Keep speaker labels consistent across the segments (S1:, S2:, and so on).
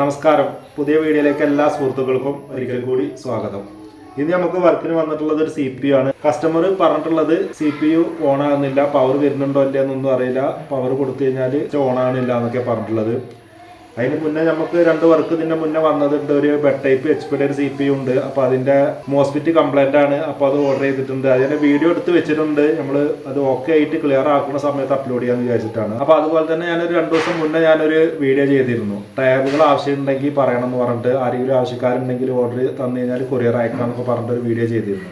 S1: നമസ്കാരം. പുതിയ വീഡിയോയിലേക്ക് എല്ലാ സുഹൃത്തുക്കൾക്കും ഒരിക്കൽ കൂടി സ്വാഗതം. ഇനി നമുക്ക് വർക്കിന് വന്നിട്ടുള്ളത് ഒരു സി പി ആണ്. കസ്റ്റമർ പറഞ്ഞിട്ടുള്ളത് സി പി യു ഓൺ ആകുന്നില്ല പവർ വരുന്നുണ്ടോ ഇല്ല എന്നൊന്നും അറിയില്ല. പവർ കൊടുത്തു കഴിഞ്ഞാൽ ഓൺ ആകുന്നില്ല എന്നൊക്കെ പറഞ്ഞിട്ടുള്ളത്. അതിന് മുന്നേ നമുക്ക് രണ്ട് വർക്ക് ഇതിന്റെ മുന്നേ വന്നതുണ്ട് ഒരു ബെഡ് ടൈപ്പ് എച്ച് പിയുടെ ഒരു സി പി ഉണ്ട്. അപ്പൊ അതിന്റെ മോസ്പിറ്റ് കംപ്ലൈന്റ് ആണ്. അപ്പൊ അത് ഓർഡർ ചെയ്തിട്ടുണ്ട്. അതിന്റെ വീഡിയോ എടുത്ത് വെച്ചിട്ടുണ്ട്. നമ്മൾ അത് ഓക്കെ ആയിട്ട് ക്ലിയർ ആക്കുന്ന സമയത്ത് അപ്ലോഡ് ചെയ്യാന്ന് വിചാരിച്ചിട്ടാണ്. അപ്പൊ അതുപോലെ തന്നെ ഞാനൊരു രണ്ടു ദിവസം മുന്നേ ഞാനൊരു വീഡിയോ ചെയ്തിരുന്നു. ടാബുകൾ ആവശ്യമുണ്ടെങ്കിൽ പറയണം എന്ന് പറഞ്ഞിട്ട് ആരെങ്കിലും ആവശ്യക്കാരുണ്ടെങ്കിൽ ഓർഡർ തന്നു കഴിഞ്ഞാൽ കൊറിയർ അയക്കാന്നൊക്കെ പറഞ്ഞിട്ട് ഒരു വീഡിയോ ചെയ്തിരുന്നു.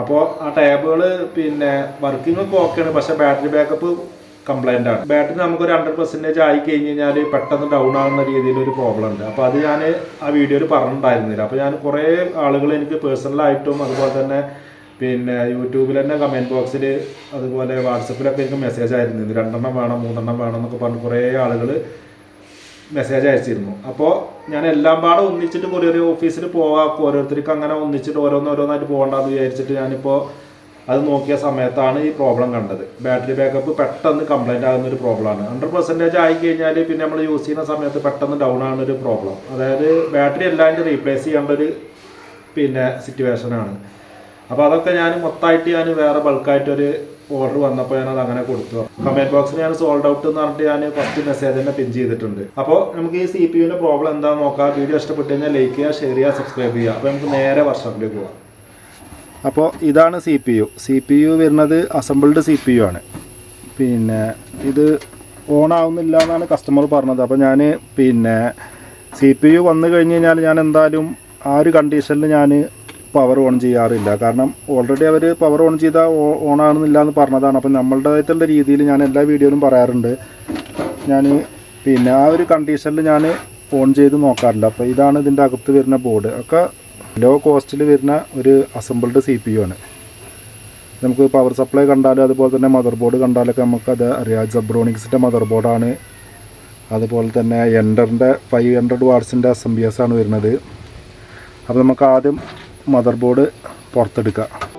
S1: അപ്പോൾ ആ ടാബുകൾ പിന്നെ വർക്കിംഗ് ഒക്കെ ഓക്കെയാണ് പക്ഷേ ബാറ്ററി ബാക്കപ്പ് കംപ്ലൈന്റ് ആണ്. ബാറ്ററി നമുക്ക് ഒരു ഹൺഡ്രഡ് പെർസെന്റേജ് ആയി കഴിഞ്ഞ് കഴിഞ്ഞാൽ പെട്ടെന്ന് ഡൗൺ ആവുന്ന രീതിയിൽ ഒരു പ്രോബ്ലം ഉണ്ട്. അപ്പോൾ അത് ഞാൻ ആ വീഡിയോയിൽ പറഞ്ഞിട്ടുണ്ടായിരുന്നില്ല. അപ്പോൾ ഞാൻ കുറേ ആളുകൾ എനിക്ക് പേഴ്സണലായിട്ടും അതുപോലെ തന്നെ പിന്നെ യൂട്യൂബിൽ തന്നെ കമന്റ് ബോക്സിൽ അതുപോലെ വാട്സപ്പിലൊക്കെ എനിക്ക് മെസ്സേജ് ആയിരുന്നു ഇത് രണ്ടെണ്ണം വേണം മൂന്നെണ്ണം വേണം എന്നൊക്കെ പറഞ്ഞ് കുറേ ആളുകൾ മെസ്സേജ് അയച്ചിരുന്നു. അപ്പോൾ ഞാൻ എല്ലാം പാടെ ഒന്നിച്ചിട്ട് കൊറിയർ ഓഫീസിൽ പോവാം ഓരോരുത്തർക്ക് അങ്ങനെ ഒന്നിച്ചിട്ട് ഓരോന്നോരോന്നായിട്ട് പോകേണ്ടതെന്ന് വിചാരിച്ചിട്ട് ഞാനിപ്പോൾ അത് നോക്കിയ സമയത്താണ് ഈ പ്രോബ്ലം കണ്ടത്. ബാറ്ററി ബാക്കപ്പ് പെട്ടെന്ന് കംപ്ലൈന്റ് ആകുന്ന ഒരു പ്രോബ്ലമാണ് ഹൺഡ്രഡ് പെർസെന്റേജ് ആയി കഴിഞ്ഞാൽ പിന്നെ നമ്മൾ യൂസ് ചെയ്യുന്ന സമയത്ത് പെട്ടെന്ന് ഡൗൺ ആകുന്ന ഒരു പ്രോബ്ലം അതായത് ബാറ്ററി എല്ലാതിന്റെ റീപ്ലേസ് ചെയ്യേണ്ട ഒരു പിന്നെ സിറ്റുവേഷനാണ് അപ്പോൾ അതൊക്കെ ഞാൻ മൊത്തമായിട്ട് ഞാൻ വേറെ ബൾക്കായിട്ടൊരു ഓർഡർ വന്നപ്പോൾ ഞാൻ അത് അങ്ങനെ കൊടുത്തു. കമന്റ് ബോക്സിൽ ഞാൻ സോൾഡ് ഔട്ട് എന്ന് പറഞ്ഞിട്ട് ഞാൻ ഫസ്റ്റ് മെസ്സേജ് തന്നെ പിൻ ചെയ്തിട്ടുണ്ട്. അപ്പോൾ നമുക്ക് ഈ സി പി യുവിന്റെ പ്രോബ്ലം എന്താണെന്ന് നോക്കാം. വീഡിയോ ഇഷ്ടപ്പെട്ട് കഴിഞ്ഞാൽ ലൈക്ക് ചെയ്യുക ഷെയർ ചെയ്യുക സബ്സ്ക്രൈബ് ചെയ്യുക. അപ്പോൾ നമുക്ക് നേരെ വർഷോപ്പിലേക്ക് പോകാം അപ്പോൾ ഇതാണ് C P U C P U വരുന്നത് അസംബിൾഡ് സി പി യു ആണ്. പിന്നെ ഇത് ഓൺ ആവുന്നില്ല എന്നാണ് കസ്റ്റമർ പറഞ്ഞത്. അപ്പോൾ ഞാൻ പിന്നെ സി പി യു വന്നു കഴിഞ്ഞ് കഴിഞ്ഞാൽ ഞാൻ എന്തായാലും ആ ഒരു കണ്ടീഷനിൽ ഞാൻ പവർ ഓൺ ചെയ്യാറില്ല. കാരണം ഓൾറെഡി അവർ പവർ ഓൺ ചെയ്താൽ ഓൺ ആകുന്നില്ല എന്ന് പറഞ്ഞതാണ്. അപ്പോൾ നമ്മളുടേതായിട്ടുള്ള രീതിയിൽ ഞാൻ എല്ലാ വീഡിയോയിലും പറയാറുണ്ട്. ഞാൻ പിന്നെ ആ ഒരു കണ്ടീഷനിൽ ഞാൻ ഓൺ ചെയ്ത് നോക്കാറില്ല. അപ്പോൾ ഇതാണ് ഇതിന്റെ അകത്ത് വരുന്ന ബോർഡ് ഒക്കെ ലോ കോസ്റ്റിൽ വരുന്ന ഒരു അസംബിൾഡ് സി പി യു ആണ്. നമുക്ക് പവർ സപ്ലൈ കണ്ടാലും അതുപോലെ തന്നെ മദർ ബോർഡ് കണ്ടാലൊക്കെ നമുക്കത് അറിയാം. ജബ്രോണിക്സിന്റെ മദർ ബോർഡാണ് അതുപോലെ തന്നെ എൻഡറിന്റെ ഫൈവ് ഹൺഡ്രഡ് വാട്സിന്റെ എസ് എം ബി എസ് ആണ് വരുന്നത്. അപ്പോൾ നമുക്ക് ആദ്യം മദർ ബോർഡ് പുറത്തെടുക്കാം.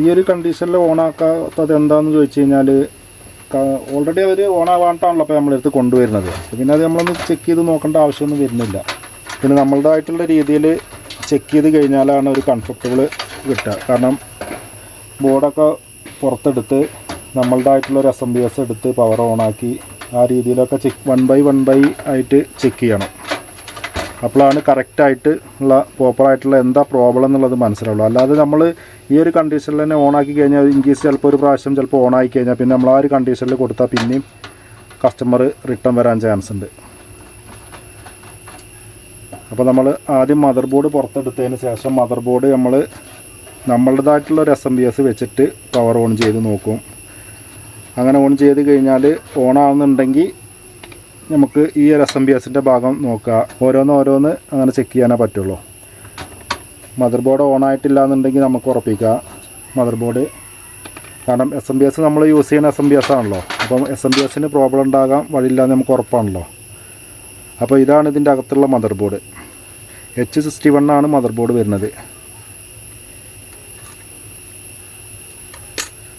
S1: ഈ ഒരു കണ്ടീഷനിൽ ഓണാക്കാത്തത് എന്താണെന്ന് ചോദിച്ചു കഴിഞ്ഞാൽ ഓൾറെഡി അവർ ഓണാവാണ്ടാണല്ലോ അപ്പോൾ നമ്മളെടുത്ത് കൊണ്ടുവരുന്നത്. പിന്നെ അത് നമ്മളൊന്ന് ചെക്ക് ചെയ്ത് നോക്കേണ്ട ആവശ്യമൊന്നും വരുന്നില്ല. പിന്നെ നമ്മളുടേതായിട്ടുള്ള രീതിയിൽ ചെക്ക് ചെയ്ത് കഴിഞ്ഞാലാണ് ഒരു കംഫർട്ടബിൾ കിട്ടുക. കാരണം ബോർഡൊക്കെ പുറത്തെടുത്ത് നമ്മളുടേതായിട്ടുള്ള ഒരു എസ് എം ബി എസ് എടുത്ത് പവർ ഓണാക്കി ആ രീതിയിലൊക്കെ check one by one by ആയിട്ട് ചെക്ക് ചെയ്യണം. അപ്പോഴാണ് കറക്റ്റായിട്ട് ഉള്ള പ്രോപ്പറായിട്ടുള്ള എന്താ പ്രോബ്ലം എന്നുള്ളത് മനസ്സിലാവുള്ളൂ. അല്ലാതെ നമ്മൾ ഈ ഒരു കണ്ടീഷനിൽ തന്നെ ഓണാക്കി കഴിഞ്ഞാൽ ഇൻകേസ് ചിലപ്പോൾ ഒരു പ്രാവശ്യം ചിലപ്പോൾ ഓണാക്കി കഴിഞ്ഞാൽ പിന്നെ നമ്മൾ ആ ഒരു കണ്ടീഷനിൽ കൊടുത്താൽ പിന്നെയും കസ്റ്റമർ റിട്ടേൺ വരാൻ ചാൻസ് ഉണ്ട്. അപ്പോൾ നമ്മൾ ആദ്യം മദർ ബോർഡ് പുറത്തെടുത്തതിന് ശേഷം മദർ ബോർഡ് നമ്മൾ നമ്മളുടേതായിട്ടുള്ള ഒരു എസ് എം ബി എസ് വെച്ചിട്ട് പവർ ഓൺ ചെയ്ത് നോക്കും. അങ്ങനെ ഓൺ ചെയ്ത് കഴിഞ്ഞാൽ ഓൺ ആവുന്നുണ്ടെങ്കിൽ നമുക്ക് ഈ ഒരു എസ് എം ബി എസിന്റെ ഭാഗം നോക്കുക. ഓരോന്ന് ഓരോന്ന് അങ്ങനെ ചെക്ക് ചെയ്യാനേ പറ്റുള്ളൂ. മദർ ബോർഡ് ഓൺ ആയിട്ടില്ല എന്നുണ്ടെങ്കിൽ നമുക്ക് ഉറപ്പിക്കാം. മദർ ബോർഡ് കാരണം എസ് എം ബി എസ് നമ്മൾ യൂസ് ചെയ്യുന്ന എസ് എം ബി എസ് ആണല്ലോ. അപ്പം എസ് എം ബി എസിന് പ്രോബ്ലം ഉണ്ടാകാൻ വഴിയില്ല നമുക്ക് ഉറപ്പാണല്ലോ. അപ്പോൾ ഇതാണ് ഇതിന്റെ അകത്തുള്ള mother board H sixty one ആണ് മദർ ബോർഡ് വരുന്നത്.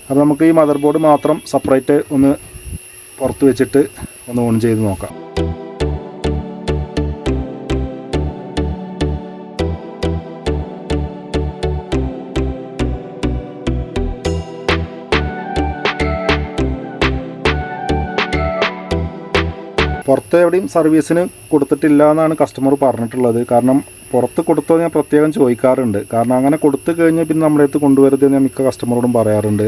S1: അപ്പോൾ നമുക്ക് ഈ മദർ ബോർഡ് മാത്രം സെപ്പറേറ്റ് ഒന്ന് പുറത്ത് വെച്ചിട്ട് ഒന്ന് ഓൺ ചെയ്ത് നോക്കാം. പുറത്ത് എവിടെയും സർവീസിന് കൊടുത്തിട്ടില്ല എന്നാണ് കസ്റ്റമർ പറഞ്ഞിട്ടുള്ളത്. കാരണം പുറത്ത് കൊടുത്തോ ഞാൻ പ്രത്യേകം ചോദിക്കാറുണ്ട്. കാരണം അങ്ങനെ കൊടുത്തു കഴിഞ്ഞാൽ പിന്നെ നമ്മുടെ അടുത്ത് കൊണ്ടുവരുത് ഞാൻ മിക്ക കസ്റ്റമറോടും പറയാറുണ്ട്.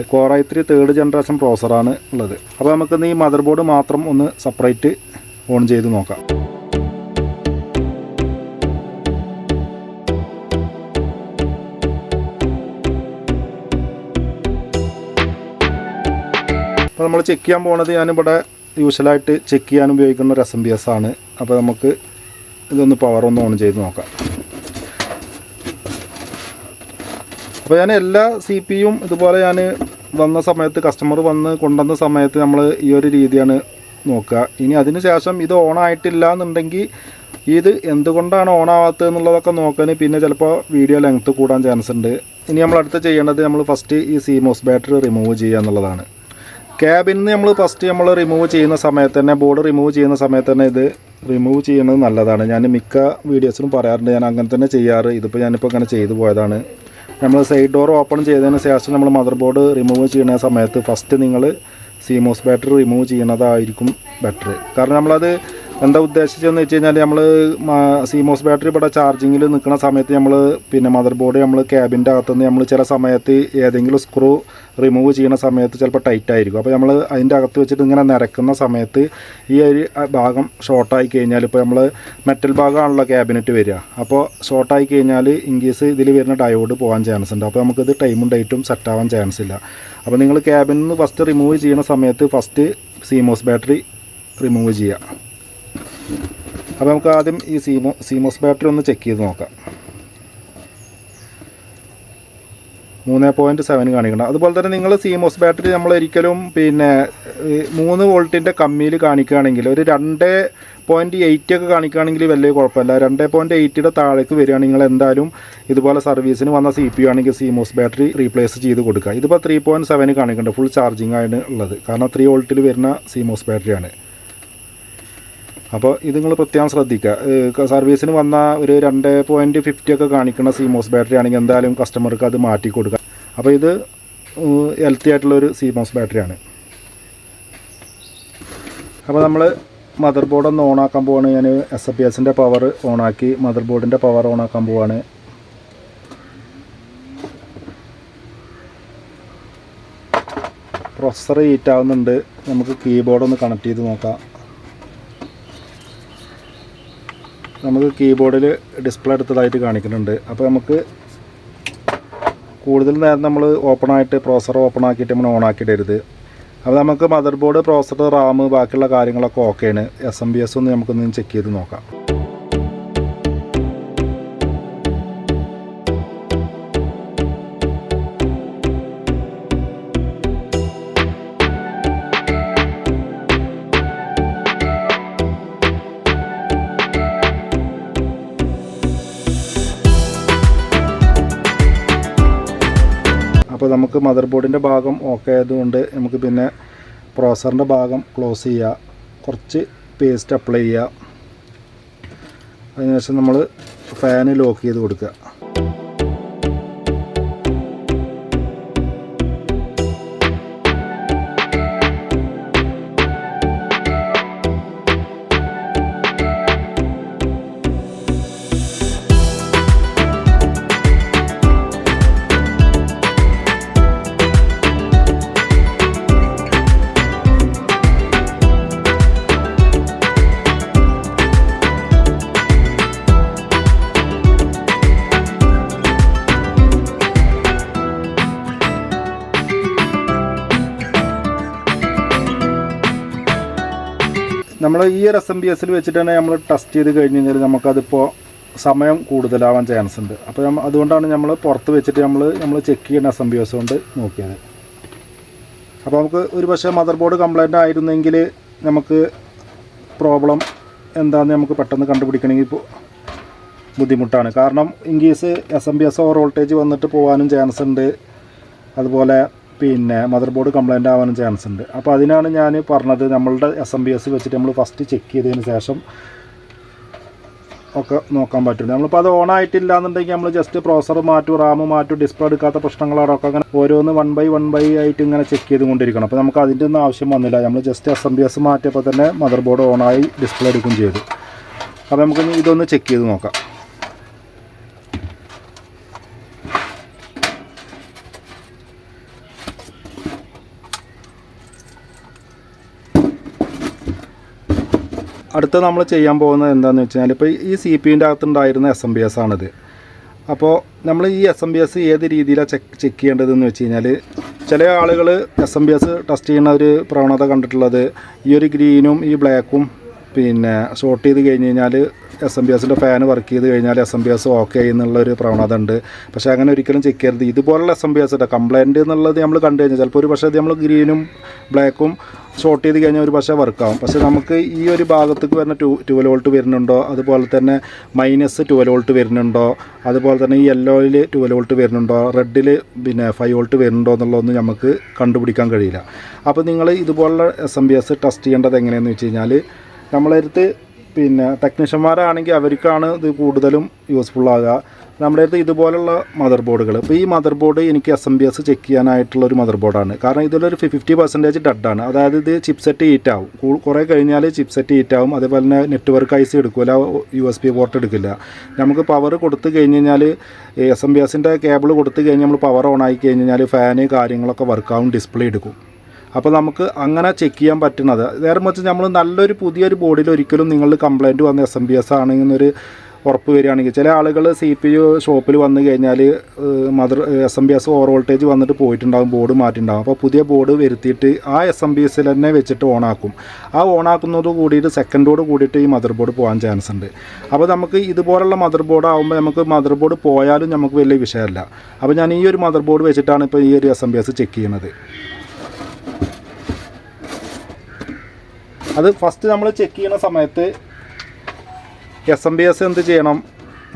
S1: ത്രീ തേർഡ് ജനറേഷൻ പ്രോസറാണ് ഉള്ളത്. അപ്പോൾ നമുക്ക് ഈ മദർ ബോർഡ് മാത്രം ഒന്ന് സെപ്പറേറ്റ് ഓൺ ചെയ്ത് നോക്കാം. അപ്പോൾ നമ്മൾ ചെക്ക് ചെയ്യാൻ പോണത് ഞാനിവിടെ യൂഷ്വലായിട്ട് ചെക്ക് ചെയ്യാൻ ഉപയോഗിക്കുന്ന ഒരു എസ് എം ബി എസ് ആണ്. അപ്പോൾ നമുക്ക് ഇതൊന്ന് പവർ ഒന്ന് ഓൺ ചെയ്ത് നോക്കാം. അപ്പോൾ ഞാൻ എല്ലാ സി പി യും ഇതുപോലെ ഞാൻ വന്ന സമയത്ത് കസ്റ്റമർ വന്ന് കൊണ്ടുവന്ന സമയത്ത് നമ്മൾ ഈ ഒരു രീതിയാണ് നോക്കുക. ഇനി അതിന് ശേഷം ഇത് ഓൺ ആയിട്ടില്ല എന്നുണ്ടെങ്കിൽ ഇത് എന്തുകൊണ്ടാണ് ഓൺ ആവാത്തത് എന്നുള്ളതൊക്കെ നോക്കാൻ പിന്നെ ചിലപ്പോൾ വീഡിയോ ലെങ്ത്ത് കൂടാൻ ചാൻസ് ഉണ്ട്. ഇനി നമ്മൾ അടുത്ത് ചെയ്യേണ്ടത് നമ്മൾ ഫസ്റ്റ് ഈ സീമോസ് ബാറ്ററി റിമൂവ് ചെയ്യുക എന്നുള്ളതാണ്. ക്യാബിൽ നിന്ന് നമ്മൾ ഫസ്റ്റ് നമ്മൾ റിമൂവ് ചെയ്യുന്ന സമയത്ത് തന്നെ ബോർഡ് റിമൂവ് ചെയ്യുന്ന സമയത്ത് തന്നെ ഇത് റിമൂവ് ചെയ്യുന്നത് നല്ലതാണ്. ഞാൻ മിക്ക വീഡിയോസിലും പറയാറുണ്ട് ഞാൻ അങ്ങനെ തന്നെ ചെയ്യാറ്. ഇതിപ്പോൾ ഞാനിപ്പോൾ അങ്ങനെ ചെയ്തു പോയതാണ്. നമ്മൾ സൈഡ് ഡോർ ഓപ്പൺ ചെയ്തതിന് ശേഷം നമ്മൾ മദർ ബോർഡ് റിമൂവ് ചെയ്യുന്ന സമയത്ത് ഫസ്റ്റ് നിങ്ങൾ സീമോസ് ബാറ്ററി റിമൂവ് ചെയ്യുന്നതായിരിക്കും ബെറ്റർ കാരണം നമ്മളത് എന്താ ഉദ്ദേശിച്ചതെന്ന് വെച്ച് കഴിഞ്ഞാൽ നമ്മൾ സീമോസ് ബാറ്ററി ഇവിടെ ചാർജിങ്ങിൽ നിൽക്കുന്ന സമയത്ത് നമ്മൾ പിന്നെ മദർ ബോർഡ് നമ്മൾ ക്യാബിന്റെ അകത്തുനിന്ന് നമ്മൾ ചില സമയത്ത് ഏതെങ്കിലും സ്ക്രൂ റിമൂവ് ചെയ്യുന്ന സമയത്ത് ചിലപ്പോൾ ടൈറ്റ് ആയിരിക്കും. അപ്പോൾ നമ്മൾ അതിന്റെ അകത്ത് വെച്ചിട്ട് ഇങ്ങനെ നിരക്കുന്ന സമയത്ത് ഈ ഒരു ഭാഗം ഷോർട്ടായി കഴിഞ്ഞാൽ ഇപ്പോൾ നമ്മൾ മെറ്റൽ ഭാഗമാണല്ലോ ക്യാബിനറ്റ് വരിക. അപ്പോൾ ഷോർട്ടായി കഴിഞ്ഞാൽ ഇൻ കേസ് ഇതിൽ വരുന്ന ഡയോഡ് പോകാൻ ചാൻസ് ഉണ്ട്. അപ്പോൾ നമുക്കിത് ടൈമും ഡേറ്റും സെറ്റ് ആവാൻ ചാൻസ് ഇല്ല. അപ്പോൾ നിങ്ങൾ ക്യാബിൻ നിന്ന് ഫസ്റ്റ് റിമൂവ് ചെയ്യുന്ന സമയത്ത് ഫസ്റ്റ് സീമോസ് ബാറ്ററി റിമൂവ് ചെയ്യുക. അപ്പോൾ നമുക്ക് ആദ്യം ഈ സീമോ സീമോസ് ബാറ്ററി ഒന്ന് ചെക്ക് ചെയ്ത് നോക്കാം. മൂന്ന് പോയിന്റ് സെവൻ കാണിക്കണം. അതുപോലെ തന്നെ നിങ്ങൾ സീമോസ് ബാറ്ററി നമ്മൾ ഒരിക്കലും പിന്നെ മൂന്ന് വോൾട്ടിന്റെ കമ്മിയിൽ കാണിക്കുകയാണെങ്കിൽ ഒരു രണ്ട് പോയിന്റ് എയ്റ്റ് ഒക്കെ കാണിക്കുകയാണെങ്കിൽ വലിയ കുഴപ്പമില്ല. രണ്ട് പോയിന്റ് എയ്റ്റിയുടെ താഴേക്ക് വരികയാണെങ്കിൽ നിങ്ങൾ എന്തായാലും ഇതുപോലെ സർവീസിന് വന്ന സി പി ആണെങ്കിൽ സീമോസ് ബാറ്ററി റീപ്ലേസ് ചെയ്ത് കൊടുക്കുക. ഇതിപ്പോൾ ത്രീ പോയിന്റ് സെവൻ കാണിക്കുന്നുണ്ട് ഫുൾ ചാർജിങ് ആണ് ഉള്ളത്. കാരണം ത്രീ വോൾട്ടിൽ വരുന്ന സീമോസ് ബാറ്ററിയാണ്. അപ്പോൾ ഇത് നിങ്ങൾ പ്രത്യേകം ശ്രദ്ധിക്കുക. സർവീസിന് വന്ന ഒരു രണ്ട് പോയിന്റ് ഫിഫ്റ്റി ഒക്കെ കാണിക്കുന്ന സിമോസ് ബാറ്ററി ആണെങ്കിൽ എന്തായാലും കസ്റ്റമർക്ക് അത് മാറ്റി കൊടുക്കുക. അപ്പോൾ ഇത് ഹെൽത്തി ആയിട്ടുള്ളൊരു ബാറ്ററി ആണ്. അപ്പോൾ നമ്മൾ മദർ ബോർഡ് ഒന്ന് ഓണാക്കാൻ പോവാണ്. ഞാൻ എസ് എ പി എസിന്റെ പവർ ഓണാക്കി മദർ ബോർഡിന്റെ പവർ ഓണാക്കാൻ പോവാണ്. പ്രൊസസ്സർ ഹീറ്റ് ആവുന്നുണ്ട്. നമുക്ക് കീബോർഡ് ഒന്ന് കണക്ട് ചെയ്ത് നോക്കാം. നമുക്ക് കീബോർഡിൽ ഡിസ്പ്ലേ എടുത്തതായിട്ട് കാണിക്കുന്നുണ്ട്. അപ്പോൾ നമുക്ക് കൂടുതൽ നേരം നമ്മൾ ഓപ്പൺ ആയിട്ട് പ്രോസർ ഓപ്പൺ ആക്കിയിട്ട് നമ്മൾ ഓൺ ആക്കിയിടരുത്. അപ്പോൾ നമുക്ക് മദർ ബോർഡ് പ്രോസർ റാം ബാക്കിയുള്ള കാര്യങ്ങളൊക്കെ ഓക്കെയാണ് എസ് എം ബി എസ് ഒന്ന് നമുക്കൊന്ന് ചെക്ക് ചെയ്ത് നോക്കാം. മദർ ബോർഡിന്റെ ഭാഗം ഓക്കെ ആയതുകൊണ്ട് നമുക്ക് പിന്നെ പ്രോസറിന്റെ ഭാഗം ക്ലോസ് ചെയ്യുക കുറച്ച് പേസ്റ്റ് അപ്ലൈ ചെയ്യുക അതിനുശേഷം നമ്മൾ ഫാന് ലോക്ക് ചെയ്ത് കൊടുക്കുക. നമ്മൾ ഈ ഒരു എസ് എം ബി എസിൽ വെച്ചിട്ട് തന്നെ നമ്മൾ ടെസ്റ്റ് ചെയ്ത് കഴിഞ്ഞ് കഴിഞ്ഞാൽ നമുക്കതിപ്പോൾ സമയം കൂടുതലാവാൻ ചാൻസ് ഉണ്ട്. അപ്പോൾ അതുകൊണ്ടാണ് നമ്മൾ പുറത്ത് വെച്ചിട്ട് നമ്മൾ നമ്മൾ ചെക്ക് ചെയ്യുന്ന എസ് എം ബി എസ് കൊണ്ട് നോക്കിയത്. അപ്പോൾ നമുക്ക് ഒരു പക്ഷേ മദർ ബോർഡ് കംപ്ലൈന്റ് ആയിരുന്നെങ്കിൽ നമുക്ക് പ്രോബ്ലം എന്താണെന്ന് നമുക്ക് പെട്ടെന്ന് കണ്ടുപിടിക്കണമെങ്കിൽ ബുദ്ധിമുട്ടാണ്. കാരണം in case S M B S over voltage വന്നിട്ട് പോകാനും ചാൻസ് ഉണ്ട്. അതുപോലെ പിന്നെ മദർ ബോർഡ് കംപ്ലൈന്റ് ആവാനും ചാൻസ് ഉണ്ട്. അപ്പോൾ അതിനാണ് ഞാൻ പറഞ്ഞത് നമ്മളുടെ എസ് എം ബി എസ് വെച്ചിട്ട് നമ്മൾ ഫസ്റ്റ് ചെക്ക് ചെയ്തതിന് ശേഷം ഒക്കെ നോക്കാൻ പറ്റും. നമ്മളിപ്പോൾ അത് ഓൺ ആയിട്ടില്ല എന്നുണ്ടെങ്കിൽ നമ്മൾ ജസ്റ്റ് പ്രോസർ മാറ്റും റാം മാറ്റും ഡിസ്പ്ലേ എടുക്കാത്ത പ്രശ്നങ്ങളോടൊക്കെ അങ്ങനെ ഓരോന്ന് വൺ ബൈ വൺ ബൈ ആയിട്ട് ഇങ്ങനെ ചെക്ക് ചെയ്തുകൊണ്ടിരിക്കണം അപ്പോൾ നമുക്ക് അതിന്റെ ഒന്നും ആവശ്യം വന്നില്ല. നമ്മൾ just S M B S മാറ്റിയപ്പോൾ തന്നെ മദർ ബോർഡ് ഓണായി ഡിസ്പ്ലേ എടുക്കുകയും ചെയ്തു. അപ്പോൾ നമുക്ക് ഇതൊന്ന് ചെക്ക് ചെയ്ത് നോക്കാം. അടുത്ത നമ്മൾ ചെയ്യാൻ പോകുന്നത് എന്താണെന്ന് വെച്ച് കഴിഞ്ഞാൽ ഇപ്പോൾ ഈ സി പി യുന്റെ അകത്തുണ്ടായിരുന്ന എസ് എം ബി എസ് ആണിത്. അപ്പോൾ നമ്മൾ ഈ എസ് എം ബി എസ് ഏത് രീതിയിലാണ് ചെക്ക് ചെക്ക് ചെയ്യേണ്ടതെന്ന് വെച്ച് കഴിഞ്ഞാൽ ചില ആളുകൾ S M B S test ചെയ്യുന്ന ഒരു പ്രവണത കണ്ടിട്ടുള്ളത് ഈ ഒരു ഗ്രീനും ഈ ബ്ലാക്കും പിന്നെ ഷോർട്ട് ചെയ്ത് കഴിഞ്ഞ് കഴിഞ്ഞാൽ എസ് എം ബി എസിന്റെ ഫാൻ വർക്ക് ചെയ്ത് കഴിഞ്ഞാൽ S M B S okay എന്നുള്ളൊരു പ്രവണത ഉണ്ട്. പക്ഷേ അങ്ങനെ ഒരിക്കലും ചെക്ക് ചെയ്യരുത്. ഇതുപോലുള്ള S M B S complaint എന്നുള്ളത് നമ്മൾ കണ്ടു കഴിഞ്ഞാൽ ചിലപ്പോൾ ഒരു പക്ഷേ നമ്മൾ ഗ്രീനും ബ്ലാക്കും ഷോർട്ട് ചെയ്ത് കഴിഞ്ഞാൽ ഒരു പക്ഷേ വർക്കാവും. പക്ഷേ നമുക്ക് ഈ ഒരു ഭാഗത്തേക്ക് വരുന്ന ടു ട്വൽവ് വോൾട്ട് വരുന്നുണ്ടോ? അതുപോലെ തന്നെ മൈനസ് ട്വൽവ് വോൾട്ട് വരുന്നുണ്ടോ? അതുപോലെ തന്നെ ഈ യെല്ലോയിൽ ട്വൽവ് വോൾട്ട് വരുന്നുണ്ടോ? റെഡിൽ പിന്നെ ഫൈവ് വോൾട്ട് വരുന്നുണ്ടോ എന്നുള്ളതൊന്നും നമുക്ക് കണ്ടുപിടിക്കാൻ കഴിയില്ല. അപ്പോൾ നിങ്ങൾ ഇതുപോലുള്ള S M B S test ചെയ്യേണ്ടത് എങ്ങനെയാണെന്ന് വെച്ച് കഴിഞ്ഞാൽ നമ്മളെ അടുത്ത് പിന്നെ ടെക്നീഷ്യന്മാരാണെങ്കിൽ അവർക്കാണ് ഇത് കൂടുതലും യൂസ്ഫുൾ ആകുക. നമ്മുടെ അടുത്ത് ഇതുപോലുള്ള മദർ ബോർഡുകൾ ഇപ്പോൾ ഈ മദർ ബോർഡ് എനിക്ക് S M B S check ചെയ്യാനായിട്ടുള്ള ഒരു മദർ ബോർഡാണ് കാരണം ഇതിലൊരു ഫിഫ്റ്റി പെർസെന്റേജ് ഡഡാണ് അതായത് ഇത് ചിപ്സെറ്റ് ഹീറ്റ് ആവും. കുറേ കഴിഞ്ഞാൽ ചിപ്സെറ്റ് ഹീറ്റ് ആവും. അതേപോലെ തന്നെ നെറ്റ്വർക്ക് ഐസ് എടുക്കില്ല യു എസ് ബി പോർട്ട് എടുക്കില്ല. നമുക്ക് പവർ കൊടുത്തു കഴിഞ്ഞ് കഴിഞ്ഞാൽ എസ് എം ബി എസിന്റെ കേബിൾ കൊടുത്തു കഴിഞ്ഞ് നമ്മൾ പവർ ഓൺ ആയി കഴിഞ്ഞ് കഴിഞ്ഞാൽ ഫാന് കാര്യങ്ങളൊക്കെ വർക്കാവും ഡിസ്പ്ലേ എടുക്കും. അപ്പോൾ നമുക്ക് അങ്ങനെ ചെക്ക് ചെയ്യാൻ പറ്റുന്നത്. നേരെ മറിച്ച് നമ്മൾ നല്ലൊരു പുതിയൊരു ബോർഡിൽ ഒരിക്കലും നിങ്ങൾ കംപ്ലയിന്റ് വന്ന എസ് എം ബി എസ് ആണെന്നൊരു ഉറപ്പ് വരികയാണെങ്കിൽ ചില ആളുകൾ സി പി യു ഷോപ്പിൽ വന്നു കഴിഞ്ഞാൽ mother S M B S over voltage വന്നിട്ട് പോയിട്ടുണ്ടാകും ബോർഡ് മാറ്റിയിട്ടുണ്ടാകും അപ്പോൾ പുതിയ ബോർഡ് വരുത്തിയിട്ട് ആ എസ് എം ബി എസിൽ തന്നെ വെച്ചിട്ട് ഓണാക്കും. ആ ഓണാക്കുന്നത് കൂടിയിട്ട് സെക്കൻഡോട് കൂടിയിട്ട് ഈ മദർ ബോർഡ് പോകാൻ ചാൻസ് ഉണ്ട്. അപ്പോൾ നമുക്ക് ഇതുപോലുള്ള മദർ ബോർഡ് ആകുമ്പോൾ നമുക്ക് മദർ ബോർഡ് പോയാലും നമുക്ക് വലിയ വിഷയമല്ല. അപ്പോൾ ഞാൻ ഈ ഒരു മദർ ബോർഡ് വെച്ചിട്ടാണ് ഇപ്പോൾ ഈ ഒരു S M B S check ചെയ്യുന്നത്. അത് ഫസ്റ്റ് നമ്മൾ ചെക്ക് ചെയ്യുന്ന സമയത്ത് എസ് എം ബി എസ് എന്ത് ചെയ്യണം?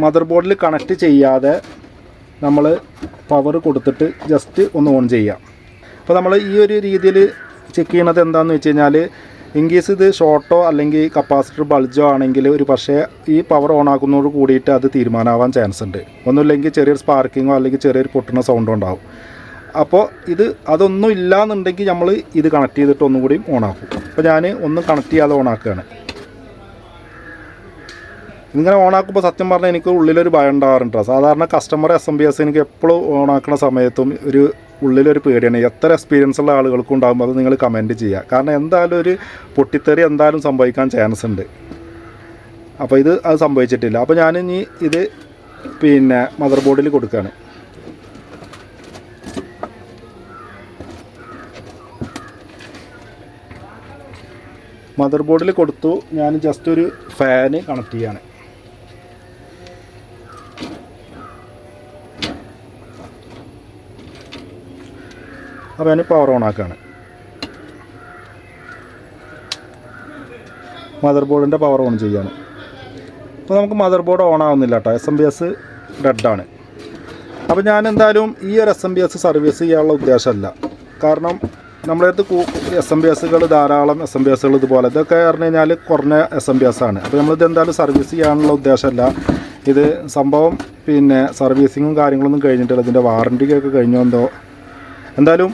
S1: മദർ ബോർഡിൽ കണക്ട് ചെയ്യാതെ നമ്മൾ പവർ കൊടുത്തിട്ട് ജസ്റ്റ് ഒന്ന് ഓൺ ചെയ്യാം. അപ്പോൾ നമ്മൾ ഈ ഒരു രീതിയിൽ ചെക്ക് ചെയ്യണത് എന്താണെന്ന് വെച്ച് കഴിഞ്ഞാൽ ഇൻ കേസ് ഇത് ഷോർട്ടോ അല്ലെങ്കിൽ കപ്പാസിറ്റർ ബൾജോ ആണെങ്കിൽ ഒരു പക്ഷേ ഈ പവർ ഓൺ ആക്കുന്നതോട് കൂടിയിട്ട് അത് തീരുമാനമാവാൻ ചാൻസ് ഉണ്ട്. ഒന്നുമില്ലെങ്കിൽ ചെറിയൊരു സ്പാർക്കിങ്ങോ അല്ലെങ്കിൽ ചെറിയൊരു പൊട്ടുന്ന സൗണ്ടോ ഉണ്ടാവും. അപ്പോൾ ഇത് അതൊന്നും ഇല്ലാന്നുണ്ടെങ്കിൽ നമ്മൾ ഇത് കണക്ട് ചെയ്തിട്ട് ഒന്നും ഓൺ ആക്കും. അപ്പോൾ ഞാൻ ഒന്നും കണക്ട് ചെയ്യാതെ ഓൺ ആക്കുകയാണ്. ഇങ്ങനെ ഓണാക്കുമ്പോൾ സത്യം പറഞ്ഞാൽ എനിക്ക് ഉള്ളിലൊരു ഭയം ഉണ്ടാവാറുണ്ട്. സാധാരണ customer S M B S എനിക്ക് എപ്പോഴും ഓണാക്കുന്ന സമയത്തും ഒരു ഉള്ളിലൊരു പേടിയാണ്. എത്ര എക്സ്പീരിയൻസ് ഉള്ള ആളുകൾക്കും ഉണ്ടാകുമ്പോൾ അത് നിങ്ങൾ കമന്റ് ചെയ്യുക കാരണം എന്തായാലും ഒരു പൊട്ടിത്തെറി എന്തായാലും സംഭവിക്കാൻ ചാൻസ് ഉണ്ട്. അപ്പോൾ ഇത് അത് സംഭവിച്ചിട്ടില്ല. അപ്പോൾ ഞാൻ ഇനി ഇത് പിന്നെ മദർ ബോർഡിൽ കൊടുക്കുകയാണ് മദർ ബോർഡിൽ കൊടുത്തു. ഞാൻ ജസ്റ്റ് ഒരു ഫാന് കണക്ട് ചെയ്യാണ്. അപ്പോൾ ഞാൻ പവർ ഓൺ ആക്കുകയാണ് മദർ ബോർഡിന്റെ പവർ ഓൺ ചെയ്യാണ്. അപ്പോൾ നമുക്ക് മദർ ബോർഡ് ഓൺ ആവുന്നില്ല കേട്ടോ എസ് എം ബി എസ് ഡെഡാണ് അപ്പോൾ ഞാൻ എന്തായാലും ഈ ഒരു S M B S service ചെയ്യാനുള്ള ഉദ്ദേശമല്ല. കാരണം നമ്മുടെ അടുത്ത് എസ് എം ബി എസുകൾ ധാരാളം എസ് എം ബി എസുകൾ ഇതുപോലെ. ഇതൊക്കെ പറഞ്ഞു കഴിഞ്ഞാൽ കുറഞ്ഞ എസ് എം ബി എസ് ആണ്. അപ്പോൾ നമ്മളിത് എന്തായാലും സർവീസ് ചെയ്യാനുള്ള ഉദ്ദേശമല്ല. ഇത് സംഭവം പിന്നെ സർവീസിങ്ങും കാര്യങ്ങളൊന്നും കഴിഞ്ഞിട്ടില്ല. ഇതിന്റെ വാറന്റിക്കൊക്കെ കഴിഞ്ഞോ എന്തോ. എന്തായാലും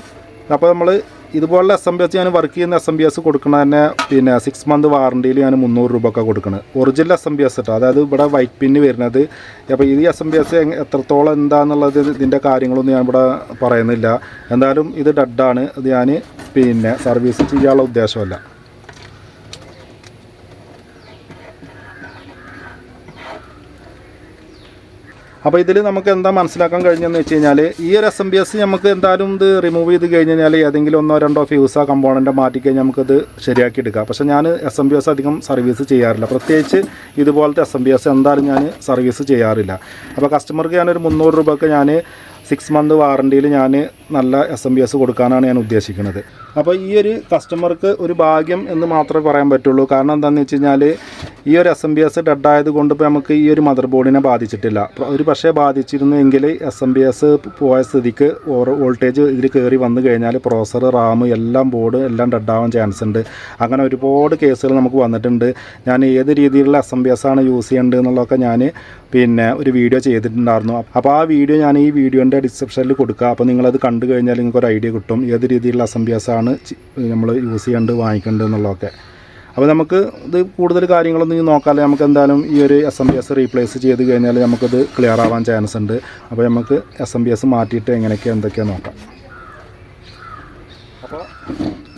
S1: അപ്പോൾ നമ്മൾ ഇതുപോലുള്ള എസ് എം ബി എസ് ഞാൻ വർക്ക് ചെയ്യുന്ന എസ് എം ബി എസ് കൊടുക്കണ തന്നെ പിന്നെ സിക്സ് മന്ത് വാറണ്ടിയിൽ ഞാൻ മുന്നൂറ് രൂപ ഒക്കെ കൊടുക്കുന്നത് original S M B S കേട്ടോ അതായത് ഇവിടെ വൈറ്റ് പിന്ന് വരുന്നത്. അപ്പോൾ ഈ എസ് എം ബി എസ് എത്രത്തോളം എന്താണെന്നുള്ളത് ഇതിന്റെ കാര്യങ്ങളൊന്നും ഞാൻ ഇവിടെ പറയുന്നില്ല. എന്തായാലും ഇത് ഡെഡാണ് ഇത് ഞാൻ പിന്നെ സർവീസ് ചെയ്യാനുള്ള ഉദ്ദേശമല്ല. അപ്പോൾ ഇതിൽ നമുക്ക് എന്താ മനസ്സിലാക്കാൻ കഴിഞ്ഞെന്ന് വെച്ച് കഴിഞ്ഞാൽ ഈ ഒരു എസ് എം ബി എസ് നമുക്ക് എന്തായാലും ഇത് റിമൂവ് ചെയ്ത് കഴിഞ്ഞ് കഴിഞ്ഞാൽ ഏതെങ്കിലും ഒന്നോ രണ്ടോ ഫ്യൂസോ കമ്പോണന്റ് മാറ്റി കഴിഞ്ഞാൽ നമുക്കത് ശരിയാക്കി എടുക്കാം. പക്ഷേ ഞാൻ എസ് എം ബി എസ് അധികം സർവീസ് ചെയ്യാറില്ല. പ്രത്യേകിച്ച് ഇതുപോലത്തെ എസ് എം ബി എസ് എന്തായാലും ഞാൻ സർവീസ് ചെയ്യാറില്ല. അപ്പോൾ കസ്റ്റമർക്ക് ഞാനൊരു മുന്നൂറ് രൂപയ്ക്ക് ഞാൻ സിക്സ് മന്ത് വാറണ്ടിയിൽ ഞാൻ നല്ല എസ് എം ബി എസ് കൊടുക്കാനാണ് ഞാൻ ഉദ്ദേശിക്കുന്നത്. അപ്പോൾ ഈ ഒരു കസ്റ്റമർക്ക് ഒരു ഭാഗ്യം എന്ന് മാത്രമേ പറയാൻ പറ്റുള്ളൂ. കാരണം എന്താണെന്ന് വെച്ച് കഴിഞ്ഞാൽ ഈ ഒരു എസ് എം ബി എസ് ഡെഡായത് കൊണ്ട് ഇപ്പോൾ നമുക്ക് ഈ ഒരു മദർ ബോർഡിനെ ബാധിച്ചിട്ടില്ല ഒരു പക്ഷേ ബാധിച്ചിരുന്നെങ്കിൽ എസ് എം ബി എസ് പോയ സ്ഥിതിക്ക് വോൾട്ടേജ് ഇതിൽ കയറി വന്നു കഴിഞ്ഞാൽ പ്രോസർ റാം എല്ലാം ബോർഡ് എല്ലാം ഡെഡാവാൻ ചാൻസ് ഉണ്ട്. അങ്ങനെ ഒരുപാട് കേസുകൾ നമുക്ക് വന്നിട്ടുണ്ട്. ഞാൻ ഏത് രീതിയിലുള്ള എസ് എം ബി എസ് ആണ് യൂസ് ചെയ്യേണ്ടത് എന്നുള്ളതൊക്കെ ഞാൻ പിന്നെ ഒരു വീഡിയോ ചെയ്തിട്ടുണ്ടായിരുന്നു. അപ്പോൾ ആ വീഡിയോ ഞാൻ ഈ വീഡിയോന്റെ ഡിസ്ക്രിപ്ഷനിൽ കൊടുക്കുക അപ്പോൾ നിങ്ങളത് കണ്ടു കഴിഞ്ഞാൽ നിങ്ങൾക്ക് ഒരു ഐഡിയ കിട്ടും. ഏത് രീതിയിലുള്ള എസ് എം ബി എസ് ആണ് നമ്മൾ യൂസ് ചെയ്യേണ്ടത് വാങ്ങിക്കേണ്ടത് എന്നുള്ളതൊക്കെ. അപ്പോൾ നമുക്ക് ഇത് കൂടുതൽ കാര്യങ്ങളൊന്നും നോക്കാതെ നമുക്ക് എന്തായാലും ഈ ഒരു S M B S replace ചെയ്ത് കഴിഞ്ഞാൽ നമുക്കത് ക്ലിയർ ആവാൻ ചാൻസ് ഉണ്ട്. അപ്പോൾ നമുക്ക് എസ് എം ബി എസ് മാറ്റിയിട്ട് എങ്ങനെയൊക്കെയാണ് എന്തൊക്കെയാണ് നോക്കാം.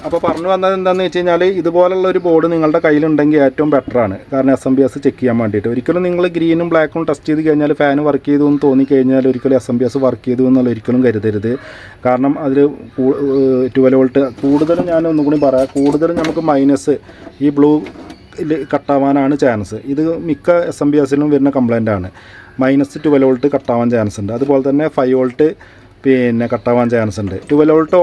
S1: അപ്പോൾ പറഞ്ഞു വന്നത് എന്താണെന്ന് വെച്ച് കഴിഞ്ഞാൽ ഇതുപോലുള്ള ഒരു ബോർഡ് നിങ്ങളുടെ കയ്യിലുണ്ടെങ്കിൽ ഏറ്റവും ബെറ്ററാണ് കാരണം S M B S check ചെയ്യാൻ വേണ്ടിയിട്ട്. ഒരിക്കലും നിങ്ങൾ ഗ്രീനും ബ്ലാക്കും ടെസ്റ്റ് ചെയ്ത് കഴിഞ്ഞാൽ ഫാൻ വർക്ക് ചെയ്തു എന്ന് തോന്നിക്കഴിഞ്ഞാൽ ഒരിക്കലും S M B S work ചെയ്തു എന്നുള്ള ഒരിക്കലും കരുതരുത്. കാരണം അതിൽ ട്വൽവ് വോൾട്ട് കൂടുതലും ഞാൻ ഒന്നും കൂടി പറയാം. കൂടുതലും നമുക്ക് മൈനസ് ഈ ബ്ലൂ കട്ടാവാനാണ് ചാൻസ് ഇത് മിക്ക എസ് എം ബി എസിലും വരുന്ന കംപ്ലൈന്റ് ആണ്. മൈനസ് ട്വൽവ് വോൾട്ട് കട്ടാവാൻ ചാൻസ് ഉണ്ട്. അതുപോലെ തന്നെ ഫൈവ് വോൾട്ട്
S2: പിന്നെ കട്ടാവാൻ ചാൻസ് ഉണ്ട്. ട്വൽവ് വോൾട്ട്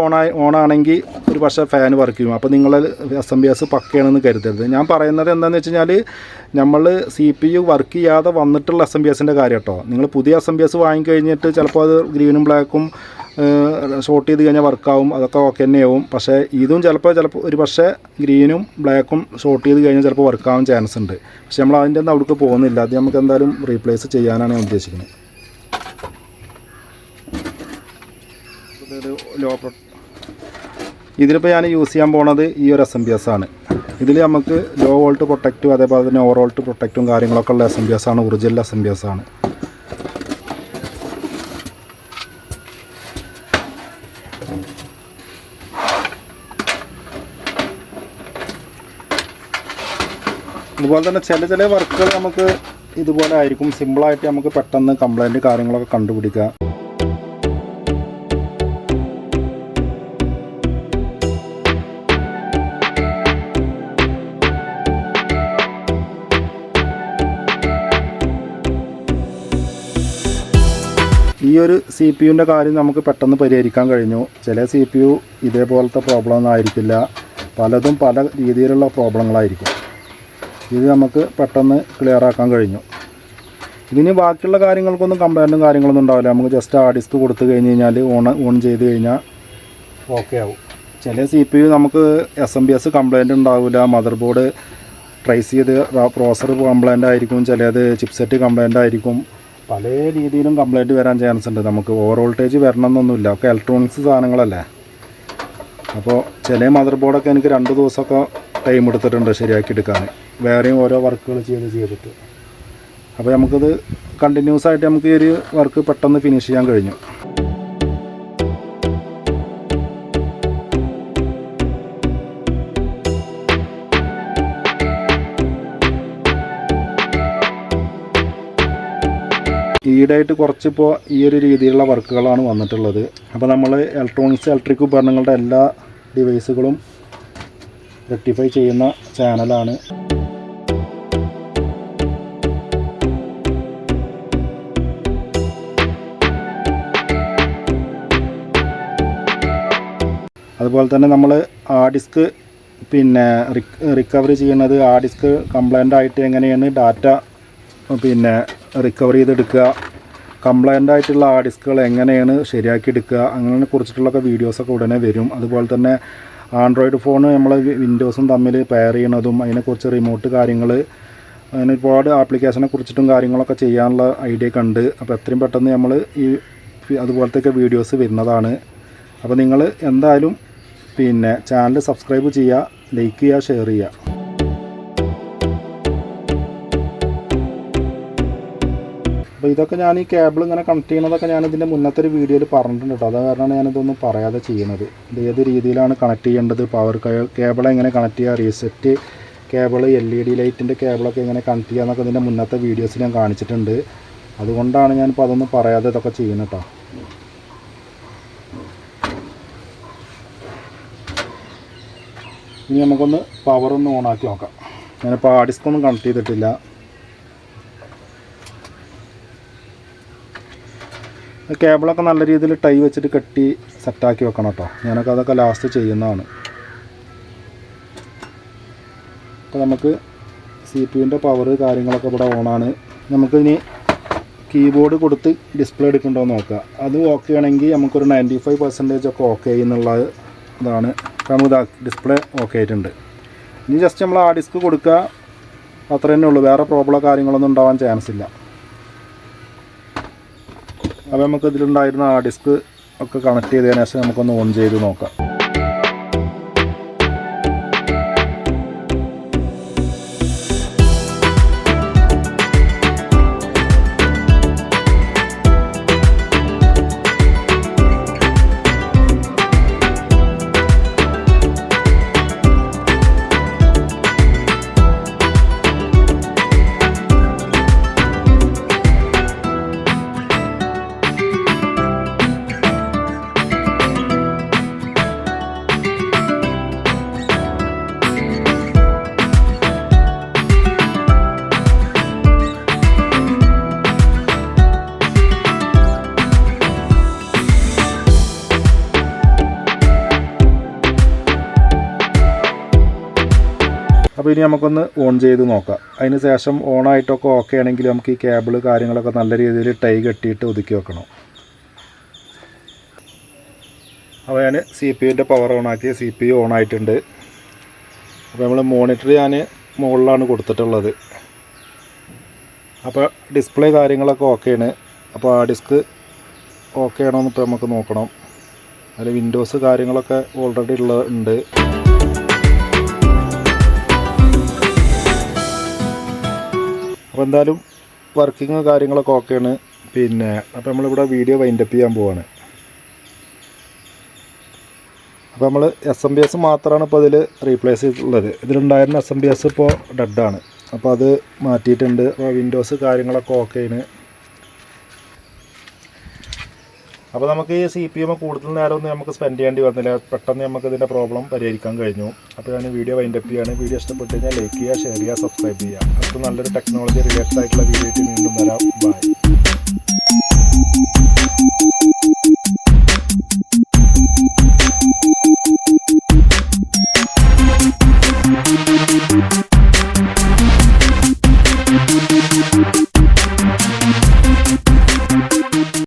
S2: ഓൺ ആണെങ്കിൽ ഒരു പക്ഷേ ഫാൻ വർക്ക് ചെയ്യും അപ്പോൾ നിങ്ങൾ എസ് എം ബി എസ് പക്കയാണെന്ന് കരുതരുത്. ഞാൻ പറയുന്നത് എന്താണെന്ന് വെച്ച് കഴിഞ്ഞാൽ നമ്മൾ സി പി യു വർക്ക് ചെയ്യാതെ വന്നിട്ടുള്ള എസ് എം ബി എസിന്റെ കാര്യം കേട്ടോ നിങ്ങൾ പുതിയ എസ് എം ബി എസ് വാങ്ങിക്കഴിഞ്ഞിട്ട് ചിലപ്പോൾ അത് ഗ്രീനും ബ്ലാക്കും ഷോർട്ട് ചെയ്ത് കഴിഞ്ഞാൽ വർക്കാവും അതൊക്കെ ഓക്കെ തന്നെയാവും പക്ഷേ ഇതും ചിലപ്പോൾ ചിലപ്പോൾ ഒരു പക്ഷേ ഗ്രീനും ബ്ലാക്കും ഷോർട്ട് ചെയ്ത് കഴിഞ്ഞാൽ ചിലപ്പോൾ വർക്കാവാൻ ചാൻസ് ഉണ്ട്. പക്ഷേ നമ്മൾ അതിന്റെ ഒന്നും അവിടേക്ക് പോകുന്നില്ല. അത് നമുക്ക് എന്തായാലും റീപ്ലേസ് ചെയ്യാനാണ് ഞാൻ ഉദ്ദേശിക്കുന്നത്. ഇതൊരു ലോ ഇതിലിപ്പോൾ ഞാൻ യൂസ് ചെയ്യാൻ പോണത് ഈ ഒരു എസ് എം ബി എസ് ആണ്. ഇതിൽ നമുക്ക് ലോ വോൾട്ട് പ്രൊട്ടക്റ്റും അതേപോലെ തന്നെ ഓവർ വോൾട്ട് പ്രൊട്ടക്റ്റും കാര്യങ്ങളൊക്കെ ഉള്ള എസ് എം ബി എസ് ആണ് original S M B S ആണ്. അതുപോലെ തന്നെ ചില ചില വർക്കുകൾ നമുക്ക് ഇതുപോലെ ആയിരിക്കും. സിമ്പിളായിട്ട് നമുക്ക് പെട്ടെന്ന് കംപ്ലൈന്റ് കാര്യങ്ങളൊക്കെ കണ്ടുപിടിക്കുക. ഈ ഒരു സി പി യുവിന്റെ കാര്യം നമുക്ക് പെട്ടെന്ന് പരിഹരിക്കാൻ കഴിഞ്ഞു. ചില സി പി യു ഇതേപോലത്തെ പ്രോബ്ലം ഒന്നും ആയിരിക്കില്ല. പലതും പല രീതിയിലുള്ള പ്രോബ്ലങ്ങളായിരിക്കും ഇത് നമുക്ക് പെട്ടെന്ന് ക്ലിയർ ആക്കാൻ കഴിഞ്ഞു. ഇതിന് ബാക്കിയുള്ള കാര്യങ്ങൾക്കൊന്നും കംപ്ലൈന്റും കാര്യങ്ങളൊന്നും ഉണ്ടാവില്ല. നമുക്ക് ജസ്റ്റ് ആ ഡിസ്ക് കൊടുത്തു കഴിഞ്ഞ് കഴിഞ്ഞാൽ ഓൺ ഓൺ ചെയ്ത് കഴിഞ്ഞാൽ ഓക്കെ ആവും. ചില സി പി യു നമുക്ക് S M B S complaint ഉണ്ടാവില്ല മദർ ബോർഡ് ട്രേസ് ചെയ്ത് പ്രോസർ കംപ്ലൈന്റ് ആയിരിക്കും. ചിലത് ചിപ്സെറ്റ് കംപ്ലൈന്റ് ആയിരിക്കും. പല രീതിയിലും കംപ്ലൈന്റ് വരാൻ ചാൻസ് ഉണ്ട്. നമുക്ക് ഓവർ വോൾട്ടേജ് വരണമെന്നൊന്നുമില്ല ഒക്കെ ഇലക്ട്രോണിക്സ് സാധനങ്ങളല്ലേ? അപ്പോൾ ചില മദർ ബോർഡൊക്കെ എനിക്ക് രണ്ട് ദിവസമൊക്കെ ടൈം എടുത്തിട്ടുണ്ട് ശരിയാക്കി എടുക്കാൻ വേറെയും ഓരോ വർക്കുകൾ ചെയ്ത് ചെയ്തിട്ട്. അപ്പോൾ നമുക്കത് കണ്ടിന്യൂസ് ആയിട്ട് നമുക്ക് ഈ ഒരു വർക്ക് പെട്ടെന്ന് ഫിനിഷ് ചെയ്യാൻ കഴിഞ്ഞു. ഈടായിട്ട് കുറച്ചിപ്പോൾ ഈ ഒരു രീതിയിലുള്ള വർക്കുകളാണ് വന്നിട്ടുള്ളത്. അപ്പോൾ നമ്മൾ ഇലക്ട്രോണിക്സ് ഇലക്ട്രിക് ഉപകരണങ്ങളുടെ എല്ലാ ഡിവൈസുകളും റെക്ടിഫൈ ചെയ്യുന്ന ചാനലാണ് അതുപോലെ തന്നെ നമ്മൾ ആ ഡിസ്ക് പിന്നെ റിക്കവറി ചെയ്യുന്നത് ആ ഡിസ്ക് കംപ്ലൈന്റ് ആയിട്ട് എങ്ങനെയാണ് ഡാറ്റ പിന്നെ റിക്കവർ ചെയ്തെടുക്കുക. കംപ്ലൈന്റ് ആയിട്ടുള്ള ആ ഡിസ്കുകൾ എങ്ങനെയാണ് ശരിയാക്കി എടുക്കുക അങ്ങനെ കുറിച്ചിട്ടുള്ളൊക്കെ വീഡിയോസൊക്കെ ഉടനെ വരും. അതുപോലെ തന്നെ ആൻഡ്രോയിഡ് ഫോൺ നമ്മൾ വിൻഡോസും തമ്മിൽ പെയർ ചെയ്യണതും അതിനെക്കുറിച്ച് റിമോട്ട് കാര്യങ്ങൾ അങ്ങനെ ഒരുപാട് ആപ്ലിക്കേഷനെ കുറിച്ചിട്ടും കാര്യങ്ങളൊക്കെ ചെയ്യാനുള്ള ഐഡിയ ഉണ്ട്. അപ്പോൾ എത്രയും പെട്ടെന്ന് നമ്മൾ ഈ അതുപോലത്തെയൊക്കെ വീഡിയോസ് വരുന്നതാണ്. അപ്പോൾ നിങ്ങൾ എന്തായാലും പിന്നെ ചാനൽ സബ്സ്ക്രൈബ് ചെയ്യുക ലൈക്ക് ചെയ്യുക ഷെയർ ചെയ്യുക. അപ്പോൾ ഇതൊക്കെ ഞാൻ ഈ കേബിൾ ഇങ്ങനെ കണക്ട് ചെയ്യുന്നതൊക്കെ ഞാൻ ഇതിന്റെ മുന്നത്തെ ഒരു വീഡിയോയിൽ പറഞ്ഞിട്ടുണ്ട് കേട്ടോ. അത് കാരണമാണ് ഞാനിതൊന്നും പറയാതെ ചെയ്യുന്നത്. ഇത് ഏത് രീതിയിലാണ് കണക്ട് ചെയ്യേണ്ടത്? പവർ കേബിൾ എങ്ങനെ കണക്ട് ചെയ്യുക reset cable L E D ലൈറ്റിന്റെ കേബിളൊക്കെ എങ്ങനെ കണക്ട് ചെയ്യുക എന്നൊക്കെ ഇതിന്റെ മുന്നത്തെ വീഡിയോസ് ഞാൻ കാണിച്ചിട്ടുണ്ട്. അതുകൊണ്ടാണ് ഞാനിപ്പോൾ അതൊന്നും പറയാതെ ഇതൊക്കെ ചെയ്യുന്നത് കേട്ടോ. ഇനി നമുക്കൊന്ന് പവർ പവറൊന്ന് ഓണാക്കി നോക്കാം. ഞാനിപ്പോൾ ആ ഡിസ്ക് ഒന്നും കണക്ട് ചെയ്തിട്ടില്ല. കേബിളൊക്കെ നല്ല രീതിയിൽ ടൈ വെച്ചിട്ട് കെട്ടി സെറ്റാക്കി വെക്കണം കേട്ടോ. ഞാനൊക്കെ അതൊക്കെ ലാസ്റ്റ് ചെയ്യുന്നതാണ്. അപ്പോൾ നമുക്ക് സി പി യുവിന്റെ പവർ കാര്യങ്ങളൊക്കെ ഇവിടെ ഓണാണ് നമുക്കിനി കീബോർഡ് കൊടുത്ത് ഡിസ്പ്ലേ എടുക്കണ്ടോ നോക്കുക അത് ഓക്കെ ആണെങ്കിൽ നമുക്കൊരു നയന്റി ഫൈവ് പെർസെന്റേജ് ഒക്കെ ഓക്കെ എന്നുള്ള ഇതാണ്. നമുക്ക് ഡിസ്പ്ലേ ഓക്കെ ആയിട്ടുണ്ട്. ഇനി ജസ്റ്റ് നമ്മൾ ആ ഡിസ്ക് കൊടുക്കുക. അത്ര തന്നെ ഉള്ളൂ. വേറെ പ്രോബ്ലമോ കാര്യങ്ങളൊന്നും ഉണ്ടാവാൻ ചാൻസ് ഇല്ല. അപ്പോൾ നമുക്ക് ഇതിലുണ്ടായിരുന്ന ആ ഡിസ്ക് ഒക്കെ കണക്ട് ചെയ്തതിനു ശേഷം നമുക്കൊന്ന് ഓൺ ചെയ്ത് നോക്കാം. ഇനി നമുക്കൊന്ന് ഓൺ ചെയ്ത് നോക്കാം. അതിന് ശേഷം ഓണായിട്ടൊക്കെ ഓക്കെ ആണെങ്കിൽ നമുക്ക് ഈ കേബിൾ കാര്യങ്ങളൊക്കെ നല്ല രീതിയിൽ ടൈ കെട്ടിയിട്ട് ഒതുക്കി വെക്കണം. അപ്പോൾ ഞാൻ സി പി യുന്റെ പവർ ഓൺ ആക്കി സി പി യു ഓൺ ആയിട്ടുണ്ട്. അപ്പോൾ നമ്മൾ മോണിറ്റർ ഞാൻ മുകളിലാണ് കൊടുത്തിട്ടുള്ളത്. അപ്പോൾ ഡിസ്പ്ലേ കാര്യങ്ങളൊക്കെ ഓക്കെയാണ് അപ്പോൾ ആ ഡിസ്ക് ഓക്കെ ആണോ എന്നിപ്പോൾ നമുക്ക് നോക്കണം. അതിൽ വിൻഡോസ് കാര്യങ്ങളൊക്കെ ഓൾറെഡി ഉള്ള ഉണ്ട്. അപ്പോൾ എന്തായാലും വർക്കിങ് കാര്യങ്ങളൊക്കെ ഓക്കെയാണ് പിന്നെ അപ്പോൾ നമ്മളിവിടെ വീഡിയോ വൈൻഡപ്പ് ചെയ്യാൻ പോവാണ്. അപ്പോൾ നമ്മൾ എസ് എം ബി എസ് മാത്രമാണ് ഇപ്പോൾ ഇതിൽ റീപ്ലേസ് ചെയ്തിട്ടുള്ളത്. ഇതിലുണ്ടായിരുന്ന എസ് എം ബി എസ് ഇപ്പോൾ ഡെഡാണ് അപ്പോൾ അത് മാറ്റിയിട്ടുണ്ട്. അപ്പോൾ വിൻഡോസ് കാര്യങ്ങളൊക്കെ ഓക്കെയാണ് അപ്പോൾ നമുക്ക് ഈ സി പി എം കൂടുതൽ നേരമൊന്നും നമുക്ക് സ്പെൻഡ് ചെയ്യേണ്ടി വന്നില്ല. പെട്ടെന്ന് നമുക്ക് ഇതിന്റെ പ്രോബ്ലം പരിഹരിക്കാൻ കഴിഞ്ഞു. അപ്പോൾ ഞാൻ വീഡിയോ വൈൻഡപ്പ് ചെയ്യുകയാണ്. വീഡിയോ ഇഷ്ടപ്പെട്ട് കഴിഞ്ഞാൽ ലൈക്ക് ചെയ്യുക ഷെയർ ചെയ്യുക സബ്സ്ക്രൈബ് ചെയ്യുക. അപ്പോൾ നല്ലൊരു ടെക്നോളജി റിലേറ്റഡ് ആയിട്ടുള്ള വീഡിയോ വീണ്ടും വരാം. ബൈ